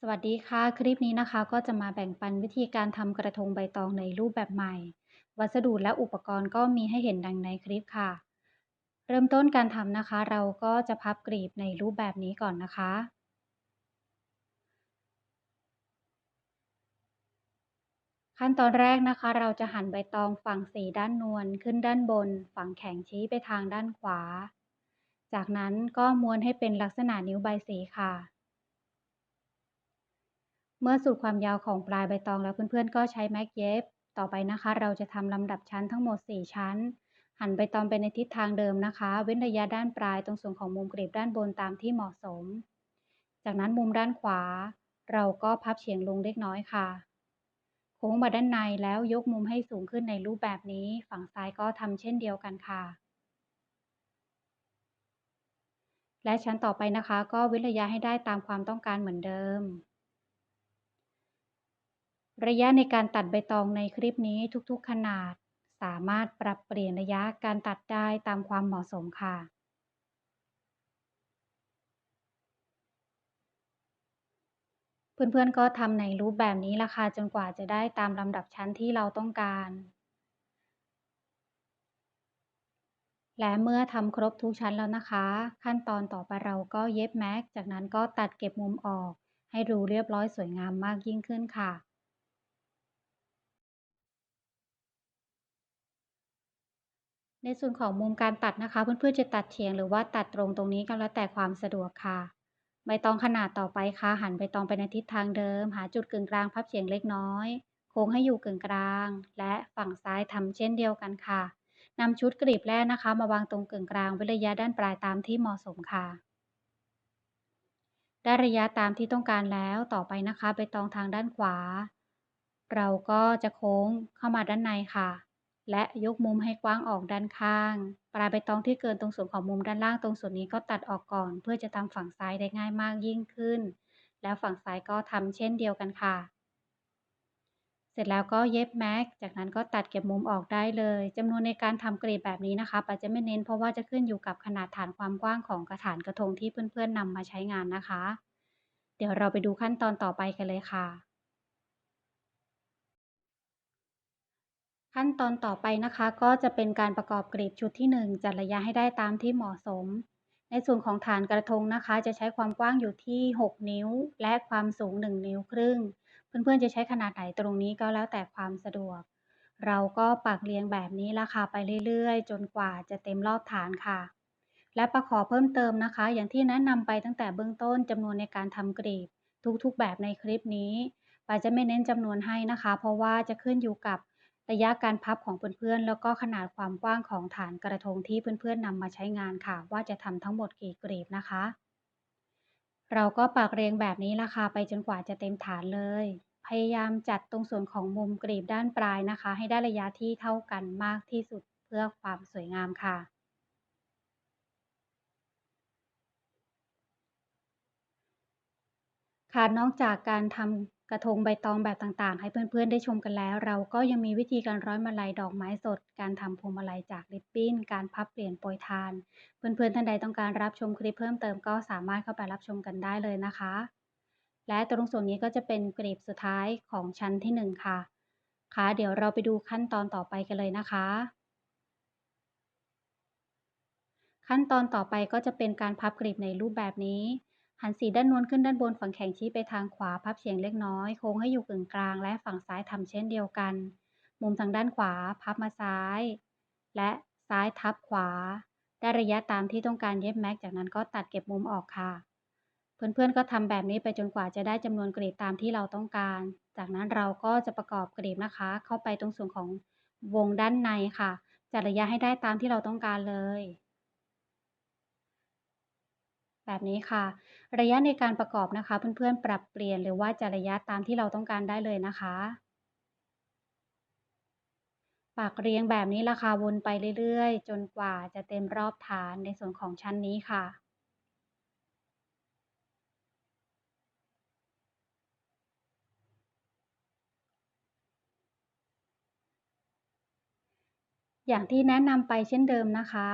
สวัสดีค่ะ คลิปนี้นะคะก็จะมาแบ่งปันวิธีการทำกระทงใบตองในรูปแบบใหม่ วัสดุและอุปกรณ์ก็มีให้เห็นดังในคลิปค่ะ เริ่มต้นการทำนะคะ เราก็จะพับกลีบในรูปแบบนี้ก่อนนะคะ ขั้นตอนแรกนะคะ เราจะหั่นใบตองฝั่งสีด้านนวลขึ้นด้านบน ฝั่งแข็งชี้ไปทางด้านขวา จากนั้นก็ม้วนให้เป็นลักษณะนิ้วใบสีค่ะ เมื่อสุดความยาวของปลายใบตองแล้วเพื่อนๆ ก็ใช้แม็กเย็บ ต่อไปนะคะ เราจะทำลำดับชั้นทั้งหมด 4 ชั้น หันใบตองไปในทิศทางเดิมนะคะ เว้นระยะด้านปลายตรงส่วนของมุมกรีบด้านบนตามที่เหมาะสม จากนั้นมุมด้านขวา เราก็พับเฉียงลงเล็กน้อยค่ะ โค้งมาด้านในแล้วยกมุมให้สูงขึ้นในรูปแบบนี้ ฝั่งซ้ายก็ทำเช่นเดียวกันค่ะและชั้นต่อไปนะคะ ก็เว้นระยะให้ได้ตามความต้องการเหมือนเดิม ระยะในการตัดใบตองในคลิปนี้ทุกๆขนาด สามารถปรับเปลี่ยนระยะการตัดได้ตามความเหมาะสมค่ะ เพื่อนๆก็ทำในรูปแบบนี้ละค่ะจนกว่าจะได้ตามลำดับชั้นที่เราต้องการ และเมื่อทำครบทุกชั้นแล้วนะคะ ขั้นตอนต่อไปเราก็เย็บแม็ก จากนั้นก็ตัดเก็บมุมออก ให้ดูเรียบร้อยสวยงามมากยิ่งขึ้นค่ะ ในส่วนของมุมการตัดนะคะ เพื่อนๆจะตัดเฉียงหรือว่าตัดตรงตรงนี้ก็แล้วแต่ความสะดวกค่ะ ใบตองขนาดต่อไปค่ะ หันใบตองไปในทิศทางเดิม หาจุดกึ่งกลางพับเฉียงเล็กน้อย โค้งให้อยู่กึ่งกลาง และฝั่งซ้ายทำเช่นเดียวกันค่ะนำชุดกลีบแรกนะคะ มาวางตรงกึ่งกลางเว้ระยะด้านปลายตามที่เหมาะสมค่ะ ได้ระยะตามที่ต้องการแล้วต่อไปนะคะใบตองทางด้านขวา เราก็จะโค้งเข้ามาด้านในค่ะ และยกมุมให้กว้างออกด้านข้าง ปลายใบตองที่เกินตรงส่วนของมุมด้านล่างตรงส่วนนี้ก็ตัดออกก่อน เพื่อจะทำฝั่งซ้ายได้ง่ายมากยิ่งขึ้น แล้วฝั่งซ้ายก็ทำเช่นเดียวกันค่ะ เสร็จแล้วก็เย็บแม็ก จากนั้นก็ตัดเก็บมุมออกได้เลยจำนวนในการทำกรีบแบบนี้นะคะปัจจะไม่เน้นเพราะว่าจะขึ้นอยู่กับขนาดฐานความกว้างของกระถางกระทงที่เพื่อนๆนำมาใช้งานนะคะ เดี๋ยวเราไปดูขั้นตอนต่อไปกันเลยค่ะ ขั้นตอนต่อไปนะคะ ก็จะเป็นการประกอบกรีบชุดที่ 1 จัดระยะให้ได้ตามที่เหมาะสม ในส่วนของฐานกระทงนะคะ จะใช้ความกว้างอยู่ที่ 6 นิ้ว และความสูง 1 นิ้วครึ่ง เพื่อนๆจะใช้ขนาดไหนตรงนี้ก็แล้วแต่ความสะดวก เราก็ปักเรียงแบบนี้ละค่ะไปเรื่อยๆ จนกว่าจะเต็มรอบฐานค่ะ และประขอเพิ่มเติมนะคะ อย่างที่แนะนำไปตั้งแต่เบื้องต้นจำนวนในการทำกรีบ ทุกๆ แบบในคลิปนี้ปาจะไม่เน้นจำนวนให้นะคะ เพราะว่าจะขึ้นอยู่กับ ระยะการพับของเพื่อนๆ แล้วก็ขนาดความกว้างของฐานกระทงที่เพื่อนๆนำมาใช้งานค่ะ ว่าจะทำทั้งหมดกี่กรีบนะคะ เราก็ปักเรียงแบบนี้ราคาไปจนกว่าจะเต็มฐานเลย พยายามจัดตรงส่วนของมุมกรีบด้านปลายนะคะ ให้ได้ระยะที่เท่ากันมากที่สุดเพื่อความสวยงามค่ะค่ะนอกจากการทำ กระทงใบตองแบบต่างๆ ให้เพื่อนๆได้ชมกันแล้ว เราก็ยังมีวิธีการร้อยมาลัยดอกไม้สด การทำพวงมาลัยจากริบบิ้น การพับเปลี่ยนโปรยทาน เพื่อนๆท่านใดต้องการรับชมคลิปเพิ่มเติมก็สามารถเข้าไปรับชมกันได้เลยนะคะ และตรงส่วนนี้ก็จะเป็นกรีบสุดท้ายของชั้นที่ 1 ค่ะ ค่ะ เดี๋ยวเราไปดูขั้นตอนต่อไปกันเลยนะคะขั้นตอนต่อไปก็จะเป็นการพับกรีบในรูปแบบนี้ หันสีด้านนวลขึ้นด้านบนฝั่งแข็งชี้ไปทางขวาพับเฉียงเล็กน้อยโค้งให้อยู่กึ่งกลาง และฝั่งซ้ายทำเช่นเดียวกัน มุมทางด้านขวาพับมาซ้าย และซ้ายทับขวา ได้ระยะตามที่ต้องการเย็บแม็ก จากนั้นก็ตัดเก็บมุมออกค่ะ เพื่อนๆก็ทำแบบนี้ไปจนกว่าจะได้จำนวนกรีบตามที่เราต้องการ จากนั้นเราก็จะประกอบกรีบนะคะ เข้าไปตรงส่วนของวงด้านในค่ะ จัดระยะให้ได้ตามที่เราต้องการเลย แบบนี้ค่ะ ระยะในการประกอบนะคะ เพื่อนๆ ปรับเปลี่ยนหรือว่าจะระยะตามที่เราต้องการได้เลยนะคะปากเรียงแบบนี้ราคาวนไปเรื่อยๆ จนกว่าจะเต็มรอบฐานในส่วนของชั้นนี้ค่ะอย่างที่แนะนำไปเช่นเดิมนะคะ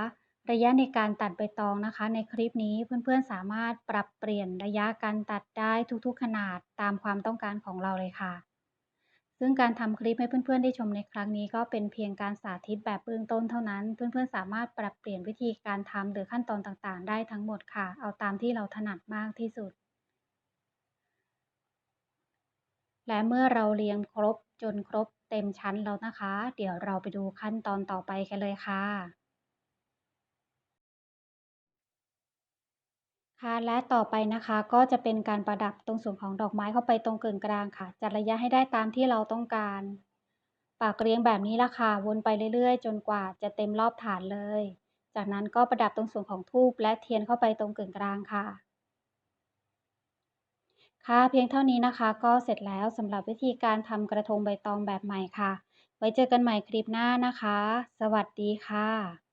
ระยะในการตัดใบตองนะคะ ในคลิปนี้เพื่อนๆสามารถปรับเปลี่ยนระยะการตัดได้ทุกๆขนาดตามความต้องการของเราเลยค่ะ ซึ่งการทำคลิปให้เพื่อนๆได้ชมในครั้งนี้ ก็เป็นเพียงการสาธิตแบบเบื้องต้นเท่านั้น เพื่อนๆสามารถปรับเปลี่ยนวิธีการทำหรือขั้นตอนต่างๆ ได้ทั้งหมดค่ะ เอาตามที่เราถนัดมากที่สุด และเมื่อเราเรียงครบจนครบเต็มชั้นแล้วนะคะ เดี๋ยวเราไปดูขั้นตอนต่อไปกันเลยค่ะ ค่ะ และต่อไปนะคะก็จะเป็นการประดับตรงส่วนของดอกไม้เข้าไปตรงกึ่งกลางค่ะ จัดระยะให้ได้ตามที่เราต้องการ ปากเรียงแบบนี้ละค่ะ วนไปเรื่อยๆ จนกว่าจะเต็มรอบฐานเลย จากนั้นก็ประดับตรงส่วนของธูปและเทียนเข้าไปตรงกึ่งกลางค่ะ ค่ะ เพียงเท่านี้นะคะ ก็เสร็จแล้วสำหรับวิธีการทำกระทงใบตองแบบใหม่ค่ะ ไว้เจอกันใหม่คลิปหน้านะคะ สวัสดีค่ะ